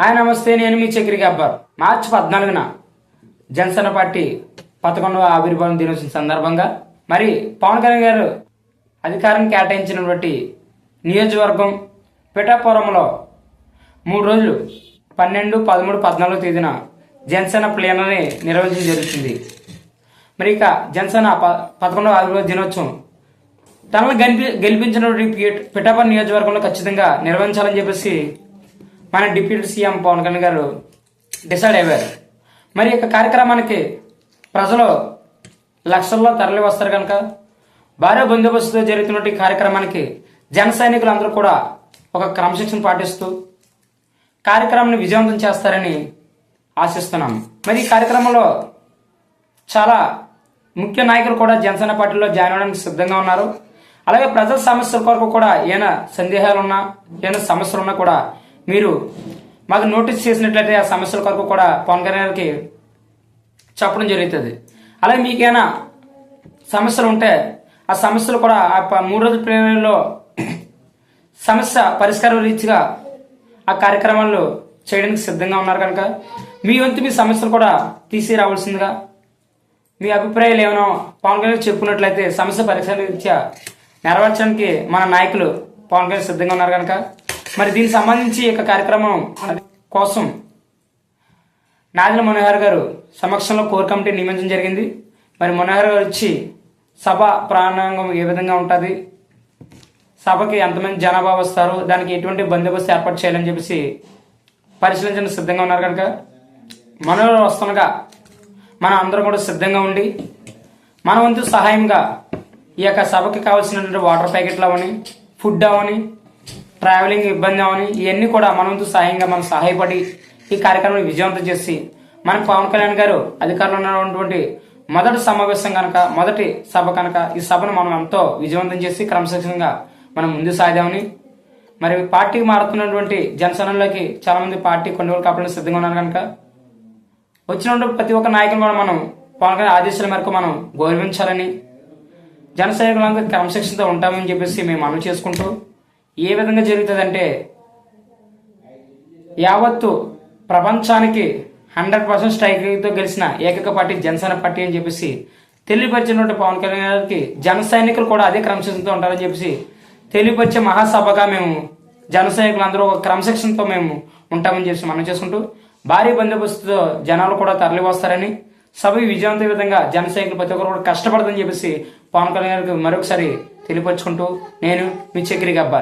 Hi నమస్తే నేను మీ చక్రి గబ్బర్. మార్చి పద్నాలుగున జనసేన పార్టీ పదకొండవ ఆవిర్భావం దినోత్సవం సందర్భంగా మరి పవన్ కళ్యాణ్ గారు అధికారం కేటాయించినటువంటి నియోజకవర్గం పిఠాపురంలో మూడు రోజులు పన్నెండు పదమూడు పద్నాలుగు తేదీన జనసేన ప్లేనర్ని నిర్వహించడం జరుగుతుంది. మరి ఇక జనసేన ప పదకొండవ ఆవిర్భావ దినోత్సవం తనను గెలిపి గెలిపించినటువంటి పిఠాపురం నియోజకవర్గంలో ఖచ్చితంగా నిర్వహించాలని చెప్పేసి మన డిప్యూటీ సీఎం పవన్ కళ్యాణ్ గారు డిసైడ్ అయ్యారు. మరి ఈ యొక్క కార్యక్రమానికి ప్రజలు లక్షల్లో తరలి వస్తారు కనుక భారీ బందోబస్తుతో జరుగుతున్నటువంటి కార్యక్రమానికి జన సైనికులందరూ కూడా ఒక క్రమశిక్షణ పాటిస్తూ కార్యక్రమాన్ని విజయవంతం చేస్తారని ఆశిస్తున్నాం. మరి ఈ కార్యక్రమంలో చాలా ముఖ్య నాయకులు కూడా జనసేన పార్టీలో జాయిన్ అవడానికి సిద్ధంగా ఉన్నారు. అలాగే ప్రజల సమస్యల కొరకు కూడా ఏమైనా సందేహాలు ఉన్నా ఏమైనా సమస్యలు ఉన్నా కూడా మీరు మాకు నోటీస్ చేసినట్లయితే ఆ సమస్యల కొరకు కూడా పవన్ కళ్యాణ్ గారికి చెప్పడం జరుగుతుంది. అలాగే మీకేమైనా సమస్యలు ఉంటే ఆ సమస్యలు కూడా ఆ ప- మూడు రోజుల ప్రేరణలో సమస్య పరిష్కార రీతిగా ఆ కార్యక్రమాలు చేయడానికి సిద్ధంగా ఉన్నారు కనుక మీ వంతు మీ సమస్యలు కూడా తీసి రావాల్సిందిగా మీ అభిప్రాయాలు ఏమైనా పవన్ కళ్యాణ్ చెప్పుకున్నట్లయితే సమస్య పరిష్కార రీత్యా నెరవేర్చడానికి మన నాయకులు పవన్ కళ్యాణ్ సిద్ధంగా ఉన్నారు కనుక మరి దీనికి సంబంధించి ఈ యొక్క కార్యక్రమం కోసం నాదిన మనోహర్ గారు సమక్షంలో కోర్ కమిటీ నియమించడం జరిగింది. మరి మనోహర్ గారు వచ్చి సభ ప్రాణాంగం ఏ విధంగా ఉంటుంది? సభకి ఎంతమంది జనాభా వస్తారు? దానికి ఎటువంటి బందోబస్తు ఏర్పాటు చేయాలని చెప్పేసి పరిశీలించడానికి సిద్ధంగా ఉన్నారు కనుక మనోహర్ వస్తుండగా మనం అందరం కూడా సిద్ధంగా ఉండి మన వంతు సహాయంగా ఈ యొక్క సభకి కావాల్సినటువంటి వాటర్ ప్యాకెట్లు అవని ఫుడ్ అవని ట్రావెలింగ్ ఇబ్బంది అవని ఇవన్నీ కూడా మన వంతు సహాయంగా మనం సహాయపడి ఈ కార్యక్రమాన్ని విజయవంతం చేసి మన పవన్ కళ్యాణ్ గారు అధికారంలో ఉన్నటువంటి మొదటి సమావేశం కనుక మొదటి సభ కనుక ఈ సభను మనం ఎంతో విజయవంతం చేసి క్రమశిక్షణగా మనం ముందు సాగామని మరి పార్టీకి మారుతున్నటువంటి జనసేనలోకి చాలా మంది పార్టీ కొన్ని రోజులు కాపాడడానికి సిద్ధంగా ఉన్నారు కనుక వచ్చినటువంటి ప్రతి ఒక్క నాయకులు కూడా మనం పవన్ కళ్యాణ్ ఆదేశాల మేరకు మనం గౌరవించాలని జనసైనికులందరూ క్రమశిక్షణతో ఉంటామని చెప్పేసి మేము మనవి చేసుకుంటూ ఏ విధంగా జరుగుతుందంటే యావత్తు ప్రపంచానికి హండ్రెడ్ పర్సెంట్ స్ట్రైక్తో గెలిచిన ఏకైక పార్టీ జనసేన పార్టీ అని చెప్పేసి తెలియపరిచినటువంటి పవన్ కళ్యాణ్ గారికి జన సైనికులు కూడా అదే క్రమశిక్షణతో ఉంటారని చెప్పేసి తెలియపరిచే మహాసభగా మేము జన సైనికులందరూ ఒక క్రమశిక్షణతో మేము ఉంటామని చెప్పేసి మనం చేసుకుంటూ భారీ బందోబస్తుతో జనాలు కూడా తరలి వస్తారని సభ విజయవంత విధంగా జన సైనికులు ప్రతి ఒక్కరు కూడా కష్టపడదని చెప్పేసి పవన్ కళ్యాణ్ గారికి మరొకసారి తెలియపరుచుకుంటూ నేను మీ చక్రి గబ్బా